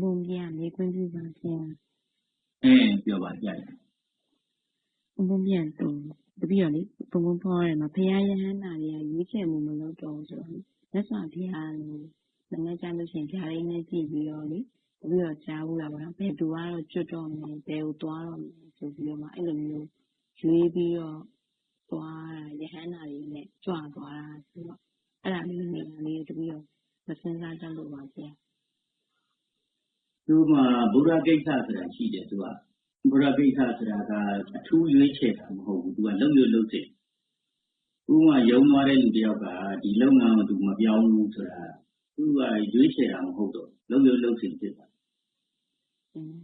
ဘုံပြမေးခွန်းပြုပါဗျာအဲပြောပါကြတယ်ဘုံပြန်တုံတပည့်တော်လေဘုံဘုံဖောရဲမှာဘုရားယဟန္တာတွေကရွေးချယ်မှုမလုပ်တော့ဘူးဆိုတော့မြတ်စွာဘုရားလို့မနေ့ကျလို့ရှိရင်ဘုရားလေးနဲ့ကြည့်ပြီးတော့လေတပည့်တော်ကြားဘူးလားဗောနော်ဘယ်သူကတော့ကျွတ်တော့မယ်ဘယ်ကိုသွားတော့မယ်ဆိုပြီးတော့မှအဲ့လိုမျိုးရွေးပြီးတော့သွားတာယဟန္တာတွေနဲ့ကြွသွားတာဆိုတော့အဲ့ဒါမျိုးနေရာလေးတပည့်တော်မစင်စားတတ်လို့ပါဗျာ သူမှာဘုရားကိစ္စဆိုတာရှိတယ်သူကဘုရားကိစ္စဆိုတာက အထူးရွေးချယ်တာမဟုတ်ဘူး သူက လုံရလုံစိတ်ဥပမာယုံသွားတဲ့လူတယောက်က ဒီလုပ်ငန်းကို သူမပြောင်းဘူးဆိုတာ သူကရွေးချယ်တာမဟုတ်တော့လုံရလုံစိတ်ဖြစ်တာอืม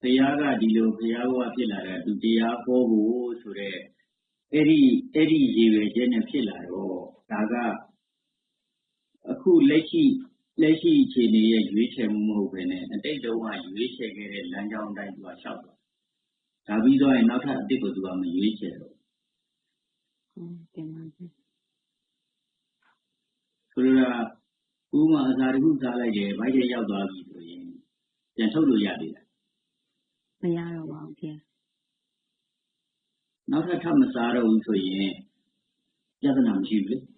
ဘုရားက ဒီလို ဘုရားဘဝဖြစ်လာတာ သူတရားဟောဖို့ဆိုတော့အဲ့ဒီအဲ့ဒီရည်ရွယ်ချက်နဲ့ ဖြစ်လာတော့ ဒါက အခုလက်ရှိ လက်ရှိအခြေအနေရဲ့ ရွေးချယ်မှု မဟုတ်ဘဲနဲ့ အတိတ်တုန်းက ရွေးချယ်ခဲ့တဲ့ လမ်းကြောင်းအတိုင်း သူက လျှောက်သွားဒါပြီးတော့ရင် နောက်ထပ်အတိတ်ကို သူက မရွေးချယ်တော့อืมတင်ပါဗျာဆိုလိုတာဥပမာ အစာတစ်ခု စားလိုက်တယ်ဘိုက်ထဲရောက်သွားပြီဆိုရင် ပြန်ထုတ်လို့ ရသေးတယ်မရတော့ပါဘူးဗျာနောက်ထပ် ထပ်မစားတော့ဘူးဆိုရင် ပြဿနာ မရှိဘူးလေ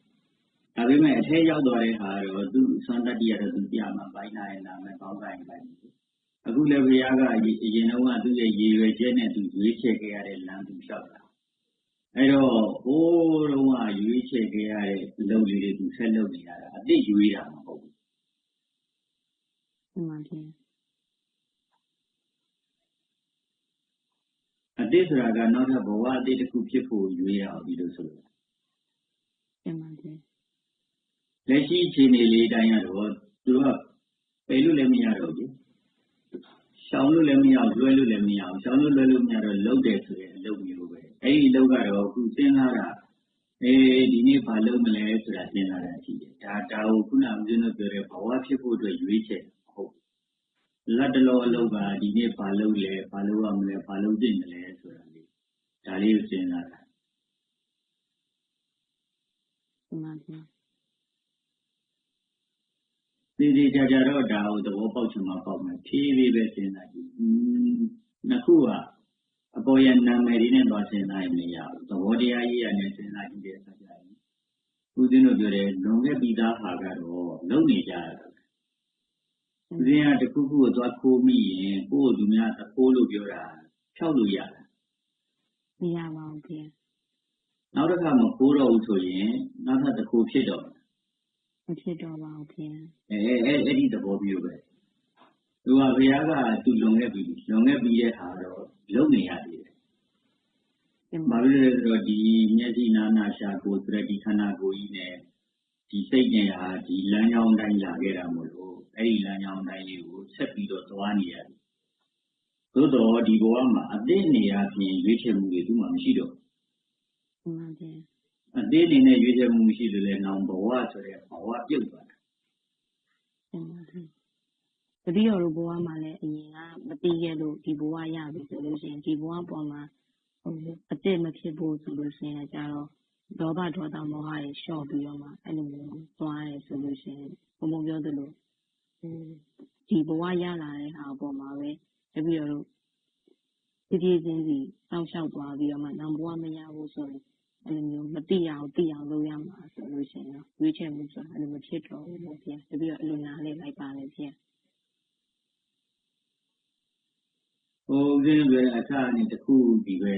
ဒါပေမဲ့အထဲရောက်သွားတဲ့ဟာတော့ သူစွမ်းတတ္တိရတော့ သူပြမှာဘိုင်းနာရင်နာမယ်ကောင်းကင်လိုက်မယ် အခုလည်း ဘုရားက အရင်အရင်တော့ကသူ့ရဲ့ရည်ရွယ်ချက်နဲ့ သူရွေးချယ်ခဲ့ရတဲ့လမ်း သူလျှောက်တာ အဲ့တော့ ဟိုးတော့ကရွေးချယ်ခဲ့ရတဲ့ အလုပ်လေးတွေ သူဆက်လုပ်နေရတာအတိတ်ရွေးတာ မဟုတ်ဘူးတင်ပါဗျာအတိတ်ဆိုတာက နောက်ထပ် ဘဝအတိတ်တစ်ခုဖြစ်ဖို့ ရွေးရအောင်ဒီလိုဆိုလို့တင်ပါဗျာ လက်ရှိအခြေအနေလေးတိုင်းကတော့ သူကပယ်လို့လည်း မရတော့ဘူး ရှောင်လို့လည်း မရဘူး လွှဲလို့လည်း မရဘူး ရှောင်လို့ လွှဲလို့ မရတော့ လုံးတယ်ဆိုတဲ့ အလုပ်မျိုးပဲ အဲ့ဒီအလုပ်ကတော့ အခုစဉ်းစားတာအေးဒီနေ့ ဘာလုပ်မလဲဆိုတာ စဉ်းစားတာရှိတယ် ဒါဒါကို ခုနကဦးဇင်းတို့ပြောတဲ့ ဘဝဖြစ်ဖို့အတွက် ရွေးချယ်ဟုတ်လက်တလောအလုပ်က ဒီနေ့ ဘာလုပ်လဲ ဘာလုပ်ရမလဲ ဘာလုပ်သင့်တယ်လဲဆိုတာလေး ဒါလေးကို စဉ်းစားတာတင်ပါ ဗျာဒီဒီကြကြတော့ ဒါကို သဘောပေါက်ချင်မှပေါက်မယ် ဖြည်းဖြည်းပဲ စဉ်းစားကြည့်อืมနှစ်ခုက အပေါ်ရနာမည်လေးနဲ့ သွားစဉ်းစားရင် မရဘူး သဘောတရားကြီးရနဲ့ စဉ်းစားကြည့်တဲ့အခါကျရင် ဦးဇင်းတို့ပြောတယ်လွန်ခဲ့ပြီးသားဟာကတော့ လုံနေကြတာဦးဇင်းကတစ်ခုခုကို သွားခိုးမိရင် ကိုယ့်ကိုသူများသခိုးလို့ပြောတာဖြောက်လို့ရတယ်မရပါဘူးဗျာနောက်တစ်ခါ မခိုးတော့ဘူးဆိုရင် နောက်ထပ်သခိုးဖြစ်တော့တယ် မဖြစ်တော့ပါဘူးဗျာအဲအဲအဲ့ဒီသဘောမျိုးပဲသူကဘုရားကသူလွန်ခဲ့ပြီလွန်ခဲ့ပြီးတဲ့ဟာတော့လုံနေရသေးတယ်တင်။ဘာပါလို့လဲဆိုတော့ဒီမျက်စိနာနာရှာကိုယ်ဆိုတဲ့ဒီခန္ဓာကိုယ်ကြီးနဲ့ဒီစိတ်နဲ့ဟာဒီလမ်းကြောင်းတိုင်းလာခဲ့တာမို့လို့အဲ့ဒီလမ်းကြောင်းတိုင်းလေးကိုဆက်ပြီးတော့သွားနေရတယ်။သို့တော့ဒီဘဝမှာအသိနေရာပြင်ရွေးချယ်မှုတွေသူ့မှာမရှိတော့ဘူးတင်ပါဗျာ။ အသိအနေနဲ့ရွေးချယ်မှုမရှိလို့လည်း နောင်ဘဝဆိုတဲ့ဘဝပြုတ်သွားတာတင်ပါဗျာတတိယတို့ဘဝမှာလည်း အရင်က မသိခဲ့လို့ ဒီဘဝရပြီဆိုလို့ရှိရင် ဒီဘဝပေါ်မှာဟိုအစ်စ်မဖြစ်ဖို့ဆိုလို့ရှိရင်ကြတော့ဒေါဘဒေါသမောဟတွေလျှော့ပြီးတော့မှ အဲ့လိုမျိုးသွားရဲဆိုလို့ရှိရင် ဘုံဘုံပြောသလိုဟို ဒီဘဝရလာတဲ့ဟာအပေါ်မှာပဲ တပည့်တော်တို့ဒီဒီချင်းစီ စောင့်ရှောက်သွားပြီးတော့မှ နောက်ဘဝမရဘူးဆိုရင် အဲ့လိုမျိုးမသိရအောင်သိအောင်လုပ်ရမှာဆိုလို့ရှိရင်တော့ရွေးချယ်မှုဆိုတာအဲ့လိုမဖြစ်တော့ဘူးပေါ့ဗျာတပည့်တော်အဲ့လိုနားလေးလိုက်ပါလေဗျာ။ဟိုဦးဇင်းတွေအခါအနေတစ်ခုဒီပဲ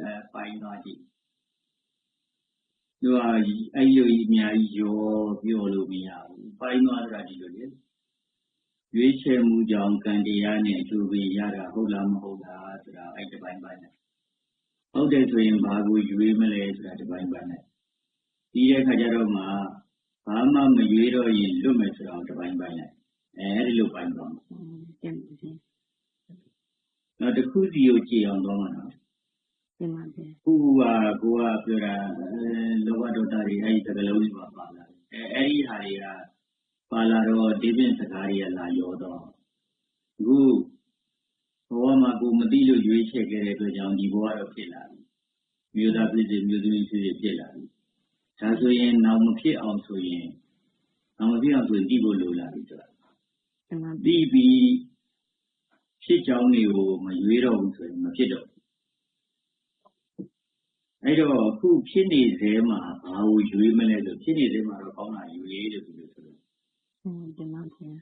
အဲပိုင်းသွားကြည့်။သူကအဲ့ဒီလိုကြီးအများကြီးရောပြောလို့မရဘူး။ပိုင်းသွားတာဒီလိုလေ။ရွေးချယ်မှုကြောင့်ကံတရားနဲ့အကျိုးပေးရတာဟုတ်လားမဟုတ်လားဆိုတာအဲ့ဒီပိုင်းပိုင်းနဲ့။ ဟုတ်တယ်ဆိုရင် ဘာကိုရွေးမလဲဆိုတာဒီပိုင်းပိုင်းနဲ့။ဒီတဲ့ခါကျတော့မှ ဘာမှမရွေးတော့ရင် လွတ်မယ်ဆိုတာဒီပိုင်းပိုင်းနဲ့။အဲအဲ့ဒီလိုပိုင်းသွားမှာอืมတင်ပါဗျာ။နောက်တစ်ခုစီကိုကြည်အောင်သွားမှာနော်။တင်ပါဗျာခုကကိုကပြောတာအဲလောဘဒေါသတွေ အဲ့ဒီသကလုံးတွေပါ ပါလာတယ် အဲအဲ့ဒီဟာတွေက ပါလာတော့ဒီပြင်စကားတွေက လာရောတော့အခု ဘဝမှာ ကိုမသိလို့ ရွေးချယ်ခဲ့တဲ့အတွက်ကြောင့် ဒီဘဝတော့ ဖြစ်လာပြီမြို့သားဖြစ်စေမြို့သမီးဖြစ်စေ ဖြစ်လာပြီ ဒါဆိုရင် နောက်မဖြစ်အောင်ဆိုရင်နောက်မဖြစ်အောင်ဆိုရင်ကြည့်ဖို့လိုလာပြီဆိုတာတင်ပါသိပြီး ဖြစ်ကြောင်းတွေကို မရွေးတော့ဘူးဆိုရင် မဖြစ်တော့ဘူး အဲ့တော့ အခုဖြစ်နေသေးမှာ ဘာကိုရွေးမလဲဆိုဖြစ်နေသေးမှာတော့ ကောင်းတာရွေးလို့ ဒီလိုဆိုလို့ဟုတ်တင်ပါဗျာ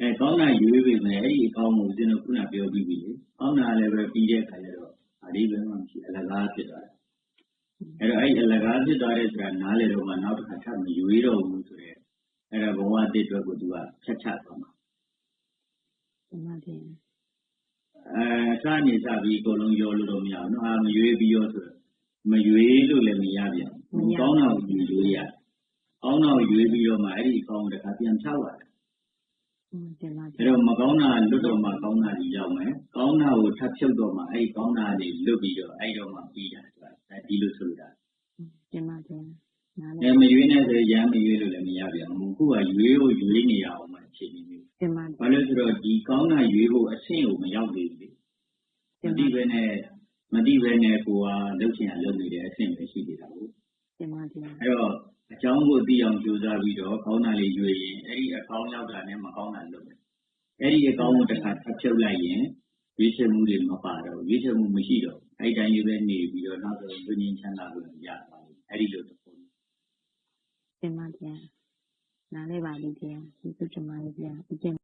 အဲကောင်းတာရွေးပြီမယ်အဲ့ဒီအကောင်းကိုဦးဇင်းတို့ခုနပြောပြီးပြီလေကောင်းတာလည်းပဲပြီးတဲ့အခါကျတော့အဒီပဲမှမရှိအလကားဖြစ်သွားတယ်အဲ့တော့အဲ့ဒီအလကားဖြစ်သွားတဲ့ဆိုတာနားလေတော့မှနောက်တစ်ခါထပ်မရွေးတော့ဘူးဆိုရဲအဲ့ဒါဘဝတစ်အတွက်ကိုသူကဖြတ်ချသွားမှာတင်ပါဗျာအဲစနေစပြီးအကုန်လုံးရောလို့တော့မရဘူးနော်အာမရွေးပြီးရောဆိုတော့မရွေးလို့လည်းမရပြန်ဘူးကောင်းတာကိုရွေးရတယ်ကောင်းတာကိုရွေးပြီးတော့မှအဲ့ဒီကောင်းတဲ့ခါပြန်ချသွားတယ်ဟုတ်တင်ပါဗျာ အဲ့တော့ မကောင်းတာလွတ်တော့မှ ကောင်းတာကြီးရောက်မယ်။ကောင်းတာကို ထပ်ဖြုတ်တော့မှ အဲ့ဒီကောင်းတာတွေလွတ်ပြီးတော့ အဲ့တော့မှ ပြီးတာဆိုတာအဲဒီလိုဆိုလိုတာတင်ပါဗျာနား။လေအဲမရွေးနဲ့ဆို ရမ်းမရွေးလို့လည်း မရပြန်ဘူး။ခုက ရွေးဖို့ရွေးနေရအောင်မှအခြေအနေမျိုးတင်ပါ။ဘာလို့ဆိုတော့ ဒီကောင်းတာရွေးဖို့အဆင့်ကို မရောက်သေးဘူးလေ။မတင်တိပါပဲနဲ့မတိပဲနဲ့ ကိုကလှုပ်ချင်ရလှုပ်နေတဲ့အဆင့်ပဲ ရှိနေတာကိုတင်ပါဗျာ။အဲ့တော့ အကြောင်းကိုသိအောင် ကြိုးစားပြီးတော့ ကောင်းတာလေးရွေးရင် အဲ့ဒီအကောင်းရောက်တာနဲ့ မကောင်းတာလွတ်မယ်။အဲ့ဒီအကောင်းကိုတစ်ခါထပ်ဖြုတ်လိုက်ရင် ရွေးချယ်မှုတွေ မပါတော့ဘူး ရွေးချယ်မှုမရှိတော့ဘူး အဲ့ဒီတိုင်းလေးပဲနေပြီးတော့ နောက်ဆုံးဝိညာဉ်ချမ်းသာကိုရသွားတယ် အဲ့ဒီလိုတစ်ခုတင်ပါဗျာနားလေပါလိဗျာဒီစုတင်ပါဗျာအကျင့်